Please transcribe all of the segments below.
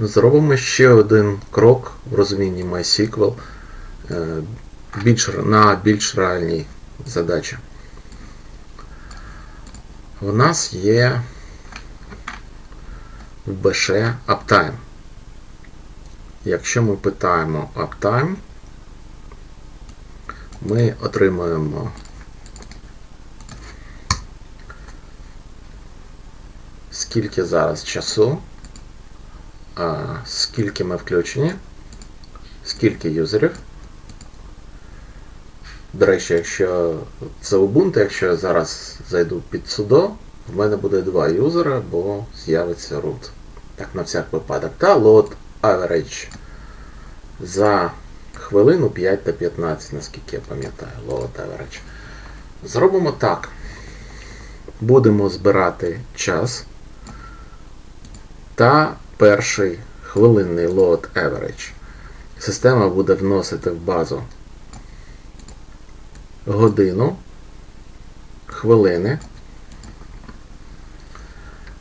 Зробимо ще один крок в розумінні MySQL е, більш, на більш реальній задачі. В нас є в БШ Uptime. Якщо ми питаємо Uptime, ми отримуємо скільки зараз часу, скільки ми включені, скільки юзерів. До речі, якщо це Ubuntu, якщо я зараз зайду під sudo, в мене буде два юзера, бо з'явиться root. Так, на всяк випадок. Та load average за хвилину 5 та 15, наскільки я пам'ятаю, load average. Зробимо так. Будемо збирати час та перший хвилинний load average. Система буде вносити в базу годину, хвилини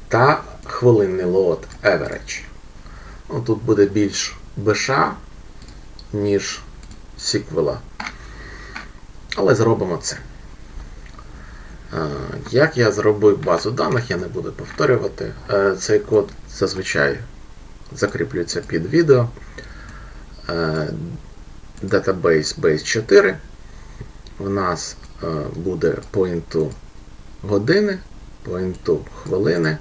та хвилинний load average. Ну, тут буде більш беша, ніж сіквела. Але зробимо це. Е, Як я зробив базу даних, я не буду повторювати. Е, Цей код зазвичай закріплюється під відео. Е, Database Base 4. В нас буде по інту години, по інту хвилини.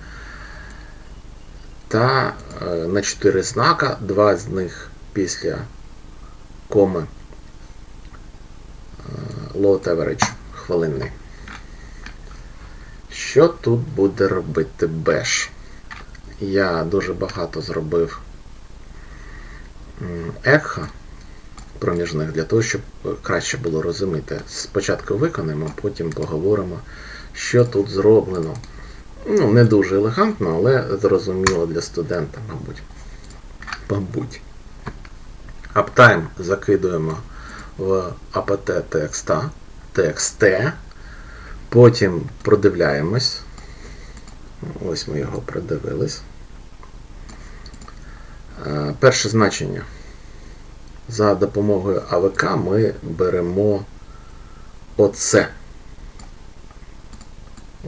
Та на 4 знака, два з них після коми load average хвилинний. Що тут буде робити Bash? Я дуже багато зробив м, екха проміжних для того, щоб краще було розуміти. Спочатку виконаємо, потім поговоримо, що тут зроблено. Ну, не дуже елегантно, але зрозуміло для студента, мабуть. Мабуть. Uptime закидуємо в apt текста, txt, потім продивляємось. Ось ми його продивились. Е, Перше значення. За допомогою АВК ми беремо оце.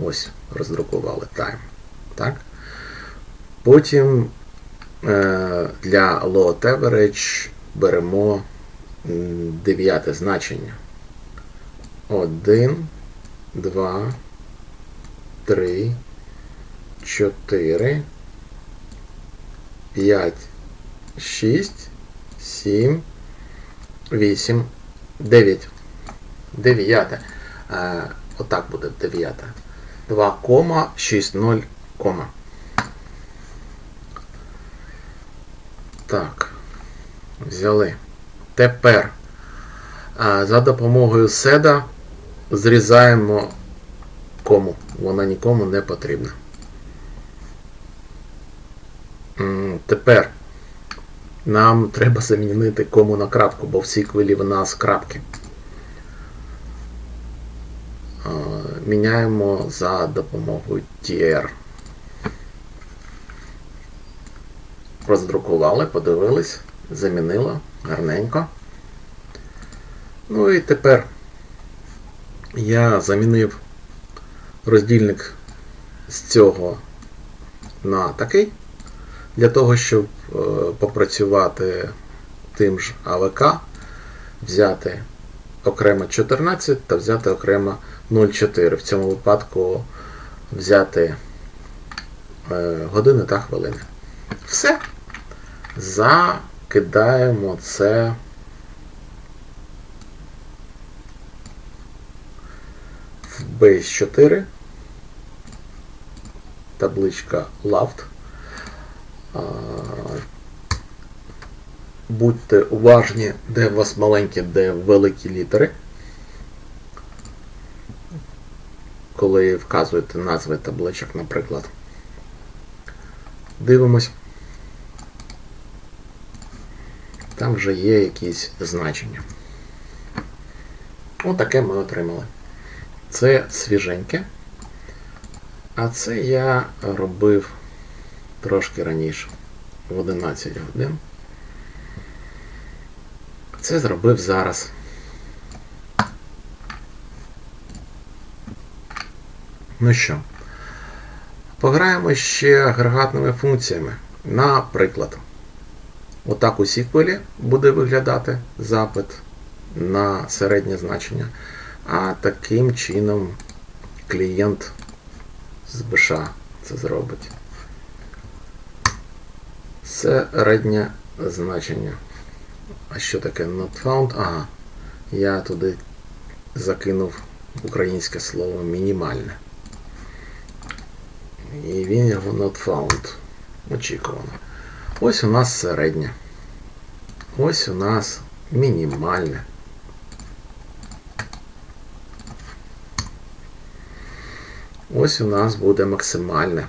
Ось, роздрукували time. Так? Потім е, для load average беремо дев'яте значення. 1, 2, 3, 4, 5, 6, 7, 8, 9. Дев'яте. Отак буде дев'яте. 2, 6, 0, кома. Так. Взяли. Тепер е, за допомогою седа зрізаємо кому. Вона нікому не потрібна. Тепер нам треба замінити кому на крапку, бо в сіквелі в нас крапки. Міняємо за допомогою TR. Роздрукували, подивились, замінило гарненько. Ну і тепер я замінив роздільник з цього на такий, для того, щоб е, попрацювати тим ж АВК, взяти окремо 14 та взяти окремо 0,4. В цьому випадку взяти е, години та хвилини. Все. Закидаємо це. Base 4. Табличка Loft. Будьте уважні, де у вас маленькі, де великі літери. Коли вказуєте назви табличок, наприклад. Дивимось. Там вже є якісь значення. Отаке ми отримали. Це свіженьке. А це я робив трошки раніше. в 11 годин. Це зробив зараз. Ну що, пограємо ще агрегатними функціями. Наприклад, отак у SQL буде виглядати запит на середнє значення, а таким чином клієнт з БШ це зробить. Середнє значення. А що таке not found? Ага. Я туди закинув українське слово мінімальне. І він його not found. Очікувано. Ось у нас середнє. Ось у нас мінімальне. Ось у нас буде максимальне.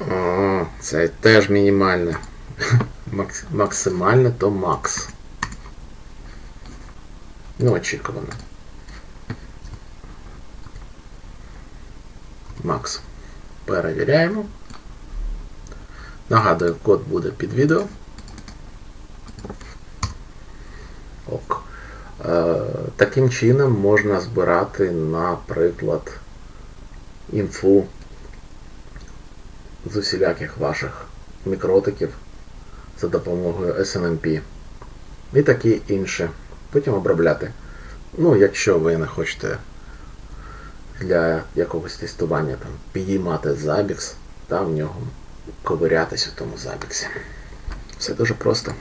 О, це теж мінімальне. Максимальне то макс. Ну, очікувано. Макс. Перевіряємо. Нагадую, код буде під відео. Таким чином можна збирати, наприклад, інфу з усіляких ваших мікротиків за допомогою SNMP і таке інше. Потім обробляти. Ну, якщо ви не хочете для якогось тестування там, підіймати забікс та в нього ковирятись у тому забіксі. Все дуже просто.